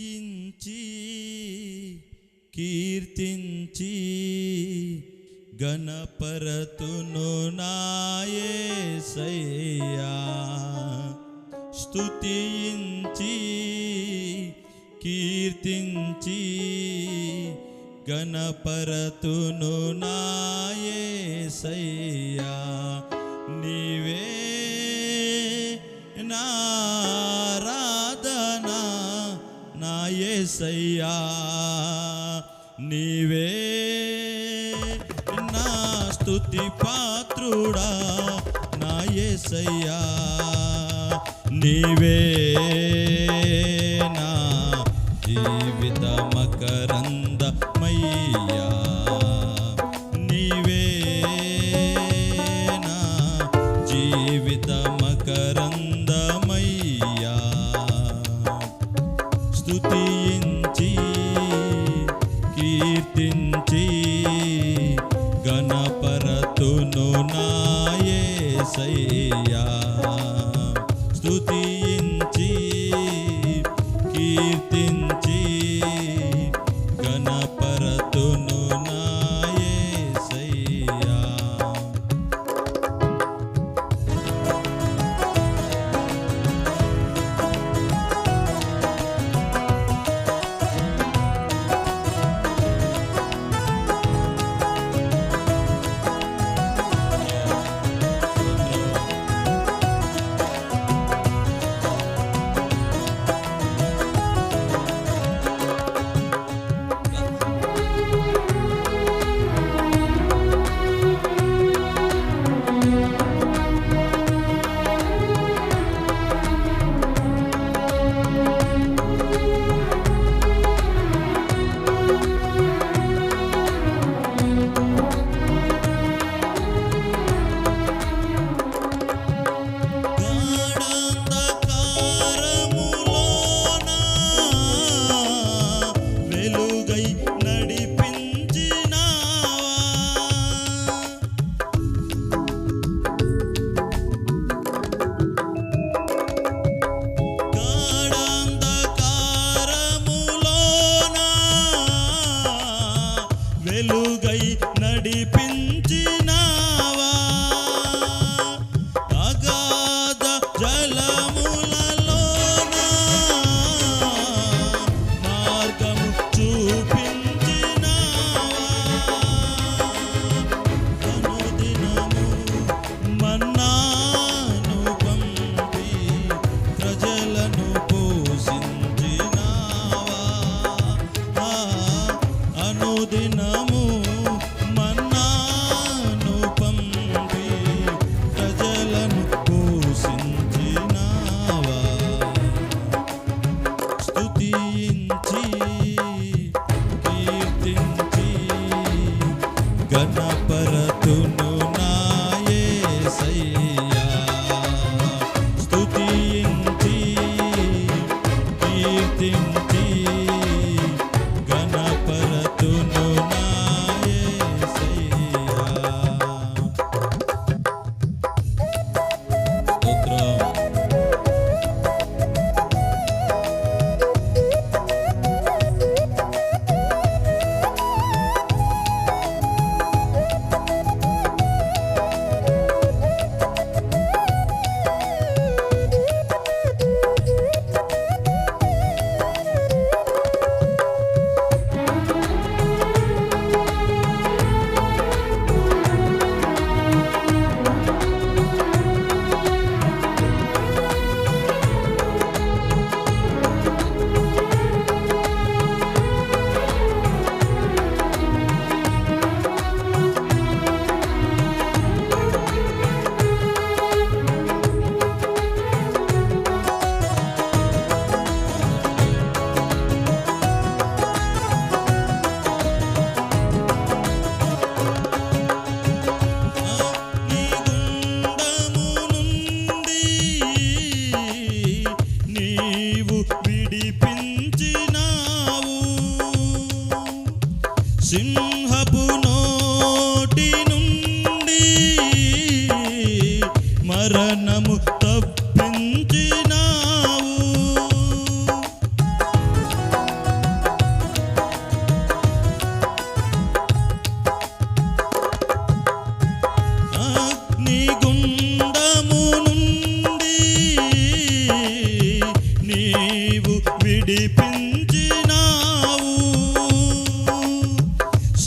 కీర్తించి కీర్తించి గణపరతును నాయసయ్యా స్తుతించి కీర్తించి గణపరతును నాయసయ్యా నీవే నారా నా నీవే నా స్థుతి పాత్రుడా నా ఏసయ్యా నీవే నా జీవిత మకరందమయ్యా నీవే నా జీవిత మకరందమయ్యా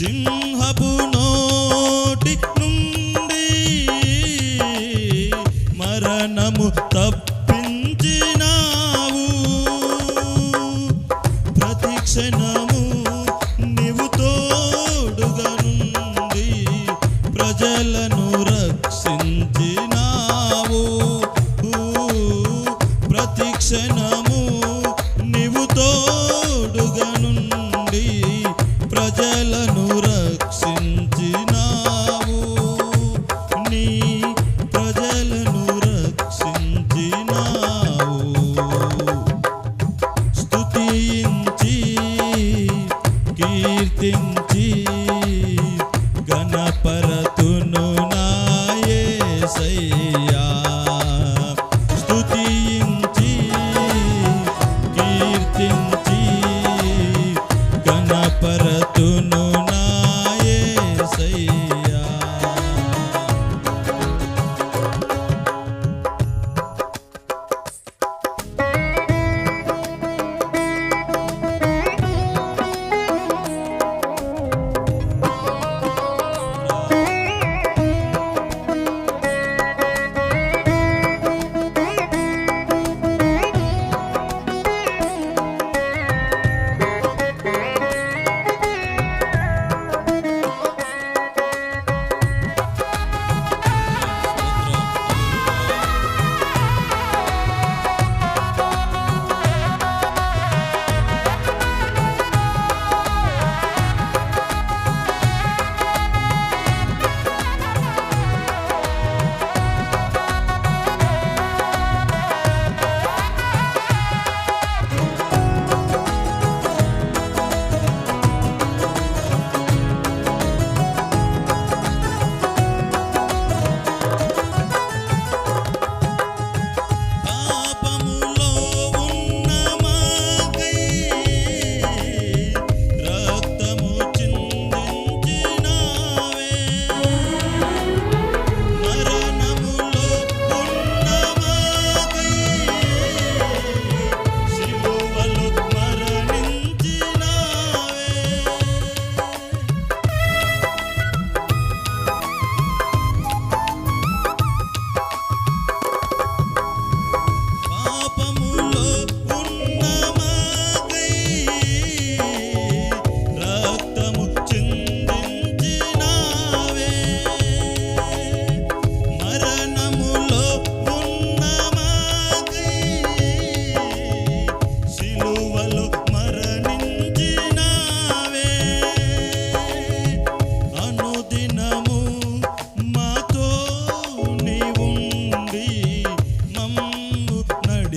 సింహపు నోటి నుండి మరణము తప్పించినావు. ప్రతిక్షణము నీవు తోడుగా నుండి ప్రజలను రక్షించి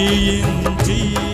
印记。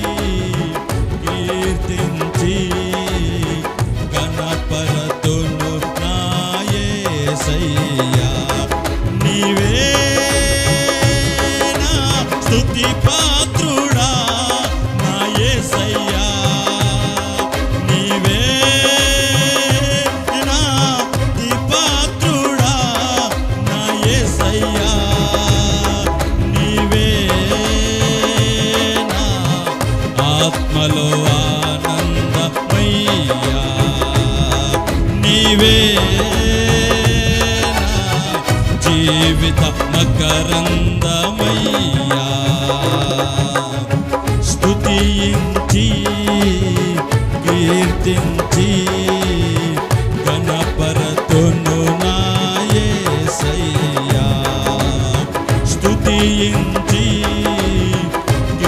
ఆనందమయ్యా స్తుతించి కీర్తించి